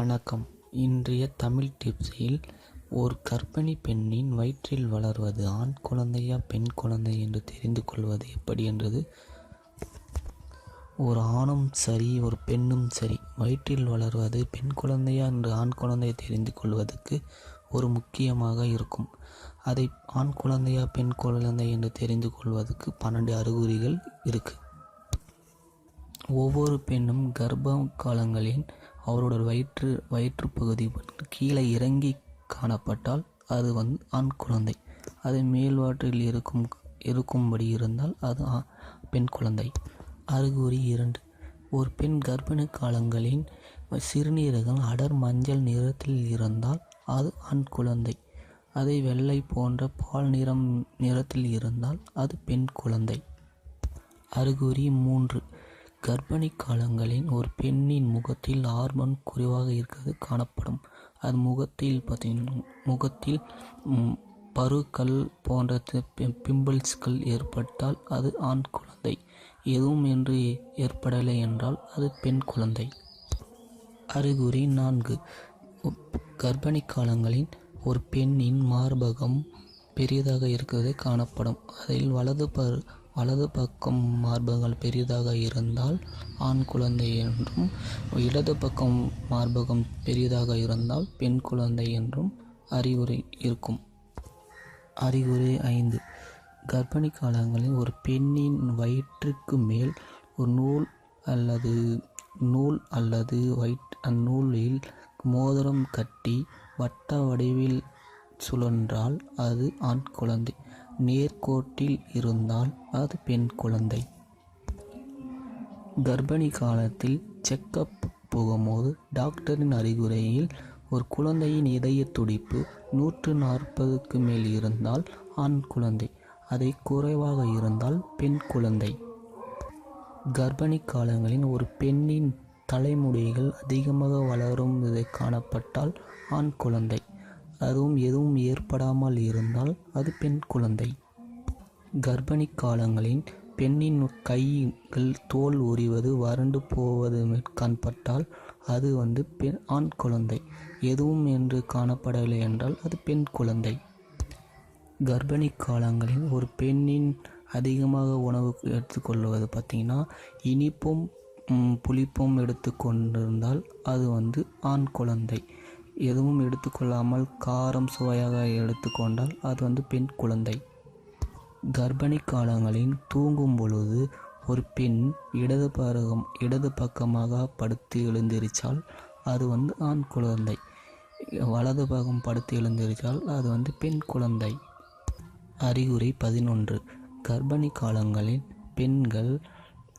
வணக்கம். இன்றைய தமிழ் டிப்ஸில் ஒரு கர்ப்பிணி பெண்ணின் வயிற்றில் வளர்வது ஆண் குழந்தையா பெண் குழந்தை என்று தெரிந்து கொள்வது எப்படி என்றது? ஒரு ஆணும் சரி ஒரு பெண்ணும் சரி. வயிற்றில் வளர்வது பெண் குழந்தையா என்று ஆண் குழந்தையை தெரிந்து கொள்வதற்கு ஒரு முக்கியமாக இருக்கும். அதை ஆண் குழந்தையா பெண் குழந்தை என்று தெரிந்து கொள்வதற்கு பன்னெண்டு அறிகுறிகள் இருக்குது ஒவ்வொரு பெண்ணும் கர்ப்ப காலங்களில் அவரோட வயிற்று வயிற்று பகுதி கீழே இறங்கி காணப்பட்டால் அது வந்து ஆண் குழந்தை. அது மேல்வாற்றில் இருக்கும் இருக்கும்படி இருந்தால் அது பெண் குழந்தை. அறிகுறி இரண்டு. ஒரு பெண் கர்ப்பிணி காலங்களின் சிறுநீரகம் அடர் மஞ்சள் நிறத்தில் இருந்தால் அது ஆண் குழந்தை. அதை வெள்ளை போன்ற பால் நிறம் நிறத்தில் இருந்தால் அது பெண் குழந்தை. அறிகுறி மூன்று. கர்ப்பிணி காலங்களில் ஒரு பெண்ணின் முகத்தில் ஹார்மோன் குறைவாக இருக்கிறது காணப்படும். அது முகத்தில் பார்த்தீங்கன்னா முகத்தில் பருக்கள் போன்ற பிம்பிள்ஸ்கள் ஏற்பட்டால் அது ஆண் குழந்தை. எதுவும் என்று ஏற்படலை என்றால் அது பெண் குழந்தை. அறிகுறி நான்கு. கர்ப்பிணி காலங்களில் ஒரு பெண்ணின் மார்பகம் பெரியதாக இருக்கிறது காணப்படும். அதில் வலது பரு வலது பக்கம் மார்பகங்கள் பெரிதாக இருந்தால் ஆண் குழந்தை என்றும் இடது பக்கம் மார்பகம் பெரிதாக இருந்தால் பெண் குழந்தை என்றும் அறிகுறி இருக்கும். அறிகுறி ஐந்து. கர்ப்பிணி காலங்களில் ஒரு பெண்ணின் வயிற்றுக்கு மேல் ஒரு நூல் அல்லது நூல் அல்லது வயிற் அந்நூலில் மோதிரம் கட்டி வட்ட வடிவில் சுழன்றால் அது ஆண் குழந்தை. நேர்கோட்டில் இருந்தால் அது பெண் குழந்தை. கர்ப்பிணி காலத்தில் செக்கப் போகும்போது டாக்டரின் அறிகுறியில் ஒரு குழந்தையின் இதய துடிப்பு நூற்று நாற்பதுக்கு மேல் இருந்தால் ஆண் குழந்தை அதை குறைவாக இருந்தால் பெண் குழந்தை. கர்ப்பிணி காலங்களில் ஒரு பெண்ணின் தலைமுடிகள் அதிகமாக வளரும் காணப்பட்டால் ஆண் குழந்தை. அதுவும் எதுவும் ஏற்படாமல் இருந்தால் அது பெண் குழந்தை. கர்ப்பிணி காலங்களில் பெண்ணின் கைகள் தோல் உரிவது வறண்டு போவது காண்பட்டால் அது வந்து பெண் ஆண் குழந்தை. எதுவும் என்று காணப்படவில்லை என்றால் அது பெண் குழந்தை. கர்ப்பிணி காலங்களில் ஒரு பெண்ணின் அதிகமாக உணவு எடுத்துக்கொள்வது பார்த்திங்கன்னா இனிப்பும் புளிப்பும் எடுத்துக்கொண்டிருந்தால் அது வந்து ஆண் குழந்தை. எதுவும் எடுத்துக்கொள்ளாமல் காரம் சுவையாக எடுத்துக்கொண்டால் அது வந்து பெண் குழந்தை. கர்ப்பிணி காலங்களில் தூங்கும் பொழுது ஒரு பெண் இடது பருகம் இடது பக்கமாக படுத்து எழுந்திருச்சால் அது வந்து ஆண் குழந்தை. வலது பக்கம் படுத்து எழுந்திருச்சால் அது வந்து பெண் குழந்தை. அறிகுறி பதினொன்று. கர்ப்பிணி காலங்களில் பெண்கள்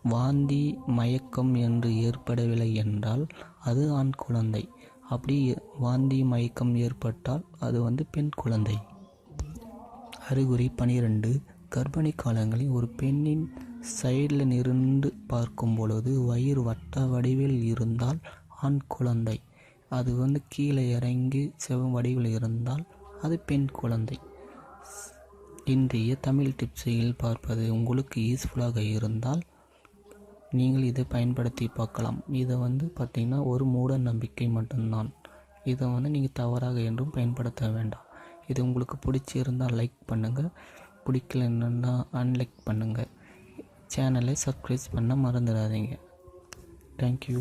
வாந்தி மயக்கம் என்று ஏற்படவில்லை என்றால் அது ஆண் குழந்தை. அப்படி வாந்தி மயக்கம் ஏற்பட்டால் அது வந்து பெண் குழந்தை. அறிகுறி பனிரெண்டு. கர்ப்பிணி காலங்களில் ஒரு பெண்ணின் சைடில் நிருந்து பார்க்கும் பொழுது வயிறு வட்ட வடிவில் இருந்தால் ஆண் குழந்தை. அது வந்து கீழே இறங்கி செவ வடிவில் இருந்தால் அது பெண் குழந்தை. இன்றைய தமிழ் டிப்ஸையில் பார்ப்பது உங்களுக்கு யூஸ்ஃபுல்லாக இருந்தால் நீங்கள் இதை பயன்படுத்தி பார்க்கலாம். இதை வந்து பார்த்திங்கன்னா ஒரு மூட நம்பிக்கை மட்டும்தான். இதை வந்து நீங்கள் தவறாக என்றும் பயன்படுத்த வேண்டாம். இது உங்களுக்கு பிடிச்சிருந்தால் லைக் பண்ணுங்கள் பிடிக்கலன்னா அன்லைக் பண்ணுங்கள் சேனலை சப்ஸ்கிரைப் பண்ண மறந்துடாதீங்க. தேங்க்யூ